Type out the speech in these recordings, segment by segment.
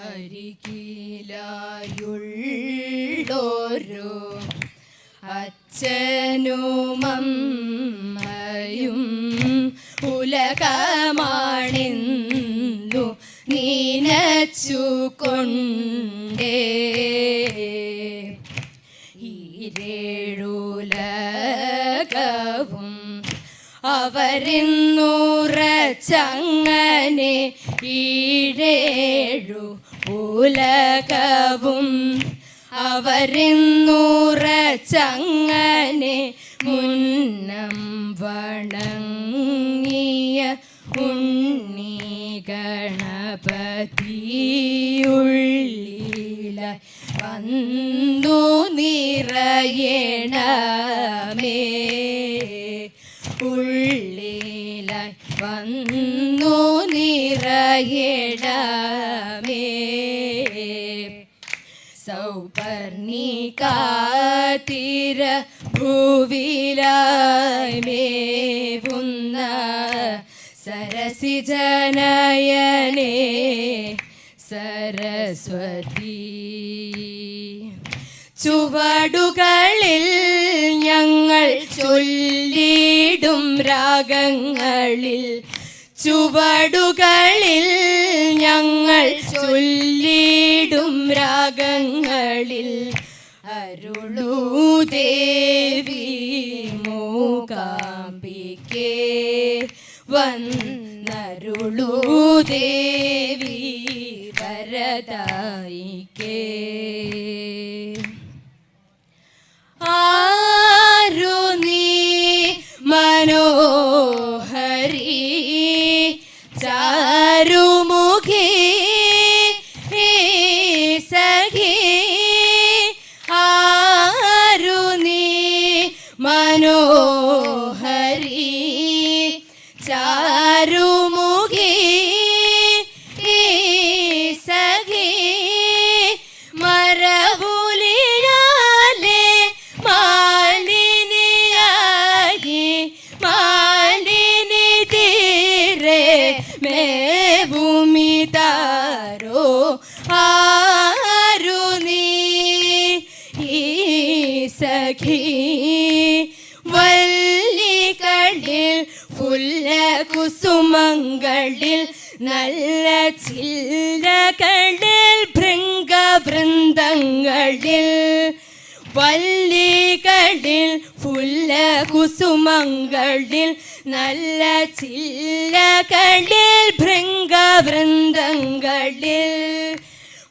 അരികിലായുള്ളോരോ അച്ഛനുമമ്മയും നീനച്ചു കൊണ്ടേ. ഈരേഴുലകവും അവരിന്നുറച്ചങ്ങനെ ഈഴേഴു ഉലകവും അവരെന്നുറച്ചങ്ങനെ മുന്നം വണങ്ങിയ ഉണ്ണി ഗണപതിയുള്ളില വന്നു നിറയണമേ. ഉള്ളിലായി വന്നു നിറയണമേ സരസിജനയനേ സരസ്വതി. ചുവടുകളിൽ ഞങ്ങൾ ചൊല്ലിടും രാഗങ്ങളിൽ ചുവടുകളിൽ ഞങ്ങൾ ചൊല്ലിടും രാഗങ്ങളിൽ. അരുളൂ ദേവി മൂകാംബികേ. വന്നരുളൂ ദേവി വരദായിക്കേ. ആരു നീ മനോഹരി ചാരുമുഖി സഖി? ആരു നീ മനോഹരി മേഭൂമി താരോ? ആരു നീ? ഈ സഖി വല്ലികളിൽ ഫുല്ല കുസുമങ്ങളിൽ നല്ല ചില്ലകളിൽ ഭൃംഗവൃന്ദങ്ങളിൽ. വല്ലികളിൽ ഫുല്ല കുസുമങ്ങളിൽ നല്ല ചില്ലകളിൽ ഭൃംഗവൃന്ദങ്ങളിൽ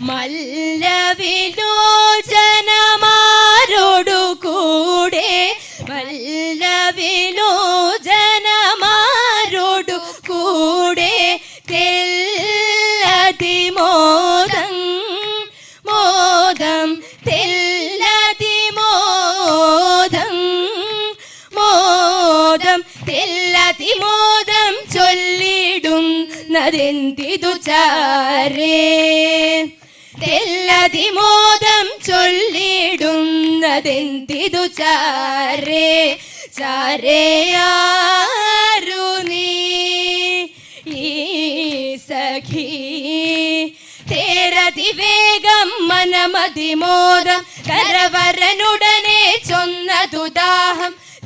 മല്ലവിലോചനമാരോടു മോദം ചൊല്ലിടും നരന്തി ചാരേ. തെല്ലതിമോദം ചൊല്ലിടുന്നതെന്തിതു ചാരേ. ചാരേയാരു നീ? സഖി തേരതി വേഗം മനമതി മോദം കരവരനുടനെ ചൊന്നതു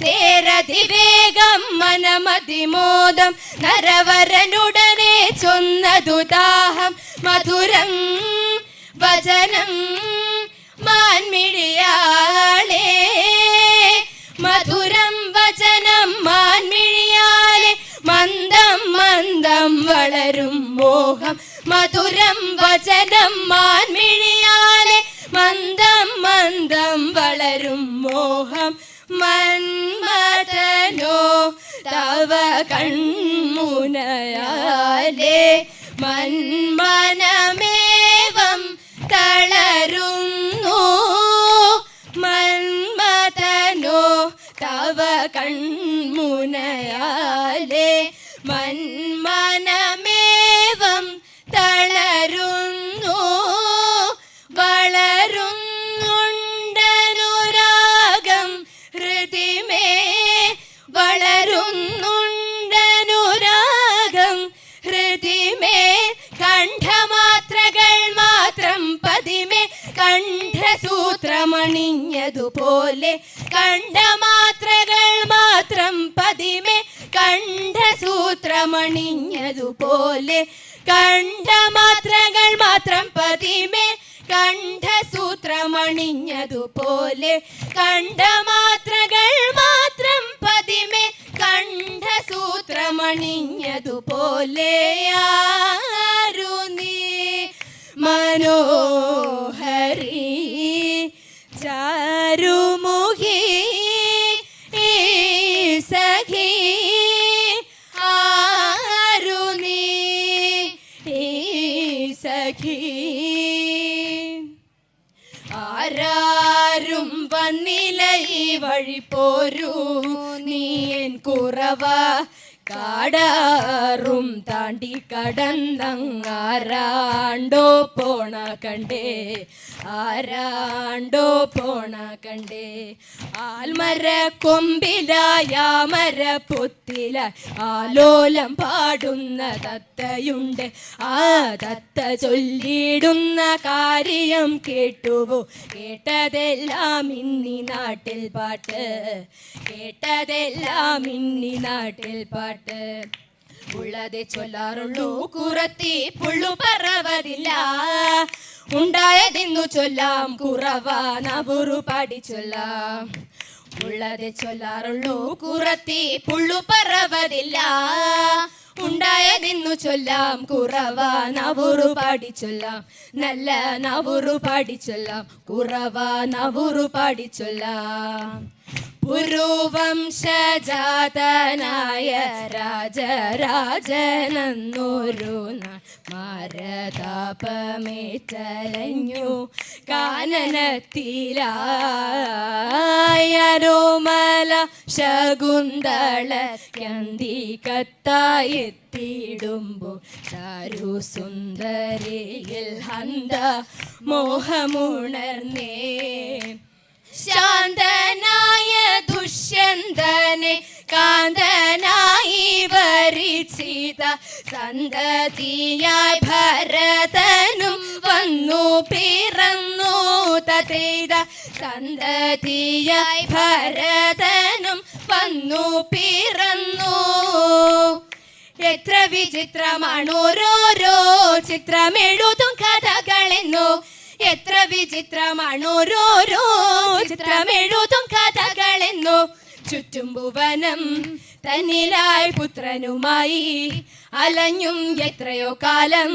ദാഹം തേരതിവേഗം മനമതിമോദം നരവരനുടനെ ചൊന്നതുദാഹം മധുരം വചനം മാൻമിഴിയാളേ മധുരം വചനം മാൻമിഴിയാളെ മന്ദം മന്ദം വളരും മോഹം. മധുരം വചനം മാൻമിഴിയാളെ മന്ദം മന്ദം വളരും മോഹം. മന്മഥനോ തവ കൺമുനയാലെ മന്മനമേവം തളരുന്നു. മന്മഥനോ തവ കൺമുനയാലെ മന്മനമേവം ഹൃദിമേ കണ്ഠമാത്രകൾ പതിമേ കണ്ഠസൂത്രമണിഞ്ഞതുപോലെ കണ്ഠമാത്രകൾ മാത്രം പതിമേ കണ്ഠസൂത്രമണിഞ്ഞതുപോലെ കണ്ഠമാത്രകൾ മാത്രം പതിമേ കണ്ഠസൂത്രമണിഞ്ഞതുപോലെ കണ്ഠമാത്രകൾ ആരു നീ? മനോഹരി ചാരുമുഖി സഖി ആരു നീ? സഖി ആരാരും വന്നില്ല വഴി പോരൂ. നീ എൻ കുറവ കാടാറും താണ്ടി കടന്നങ്ങാരാണ്ടോ പോണ കണ്ടേ? ആരാണ്ടോ പോണ കണ്ടേ? ആൽമര കൊമ്പിലായ മര പൊത്തില ആലോലം പാടുന്ന തത്തയുണ്ട്. ആ തത്ത ചൊല്ലിടുന്ന കാര്യം കേട്ടുവോ? കേട്ടതെല്ലാം ഇന്നി നാട്ടിൽ പാട്ട്. കേട്ടതെല്ലാം ഇന്നി നാട്ടിൽ പാട്ട് ഉള്ളതെ ചൊല്ലാറുള്ളൂ. കുറത്തി പുള്ളു പറവതില്ല. ഉണ്ടായതെന്നു ചൊല്ലാം. കുറവ നബുറു പാടി ചൊല്ലാം. ഉള്ളതെ ചൊല്ലാറുള്ളൂ. കുറത്തി പുള്ളു പറവതില്ല. ഉണ്ടായതെന്നു ചൊല്ലാം. കുറവ നവുറു പാടിച്ചൊല്ലാം. നല്ല നവുറു പാടിച്ചൊല്ലാം. കുറവ നവുറു പാടിച്ചൊല്ലാം. പുരുവംശജാതനായ രാജരാജനന്നൊരു മാരതാപമേറ്റലഞ്ഞു കാനനത്തിലായരോമല ശകുന്തള കന്തി കത്തായെത്തിയിടുമ്പോ ചാരു സുന്ദരിയിൽ ഹന്ത മോഹമുണർന്നേ. ശാന്തനായ ദുഷ്യന്തനെ കാന്തനായി വരിച്ചിത സന്തതിയായി ഭരതനും വന്നു പിറന്നു തതേത സന്തതിയായി ഭരതനും വന്നു പിറന്നു. എത്ര വിചിത്രമാണ് ഓരോരോ ചിത്രമെഴുതും കഥകളെന്നോ എത്ര വിചിത്രമാണ് ഓരോരോ ചിത്രമെഴുതും കഥകളെന്നോ. ചുറ്റും ഭുവനം തന്നിലായി പുത്രനുമായി അലഞ്ഞും എത്രയോ കാലം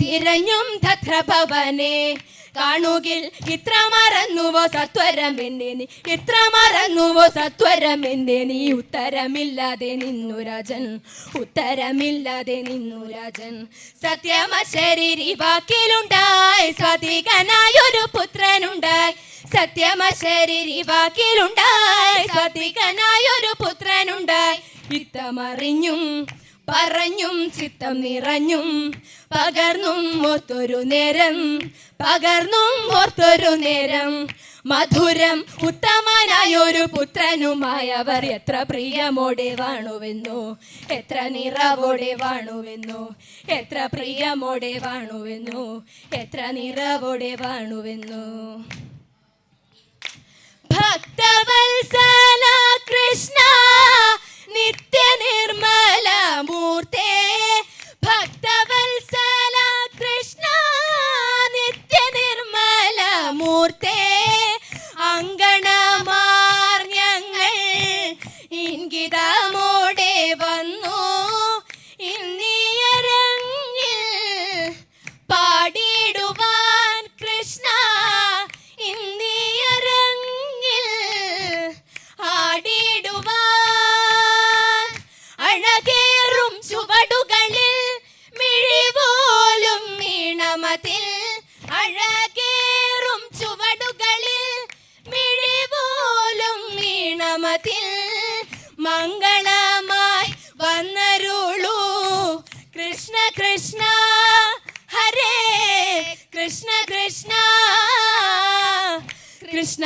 തിരഞ്ഞും തത്ര ഭവനെ കാണുകിൽ ഇത്ര മറന്നുവോ സത്വരം എന്നെ നീ. ഇത്ര മറന്നുവോ സത്വരം എന്നെ നീ. ഉത്തരമില്ലാതെ നിന്നു രാജൻ. ഉത്തരമില്ലാതെ നിന്നു രാജൻ. സത്യമ ശരീരി വാക്കിലുണ്ടായി. സ്വാതികനായൊരു പുത്രനുണ്ടായി. സത്യമ ശരീരി വാക്കിലുണ്ടായി. സ്വാതികനായൊരു പുത്രനുണ്ടായി. ഇത്തമറിഞ്ഞും പറഞ്ഞും ചിത്തം നിറഞ്ഞും പകർന്നും ഓർത്തൊരു നേരം പകർന്നും ഓർത്തൊരു നേരം. മധുരം ഉത്തമനായൊരു പുത്രനുമായവർ എത്ര പ്രിയമോടെ വാണുവെന്നു എത്ര നിറവോടെ വാണുവെന്നു എത്ര പ്രിയമോടെ വാണുവെന്നു എത്ര നിറവോടെ വാണുവെന്നു. ഭക്തവത്സല കൃഷ്ണ നിത്യ ഈണമതിൽ മംഗളമായി വന്നരുളൂ. കൃഷ്ണ കൃഷ്ണ ഹരേ കൃഷ്ണ കൃഷ്ണ. കൃഷ്ണ.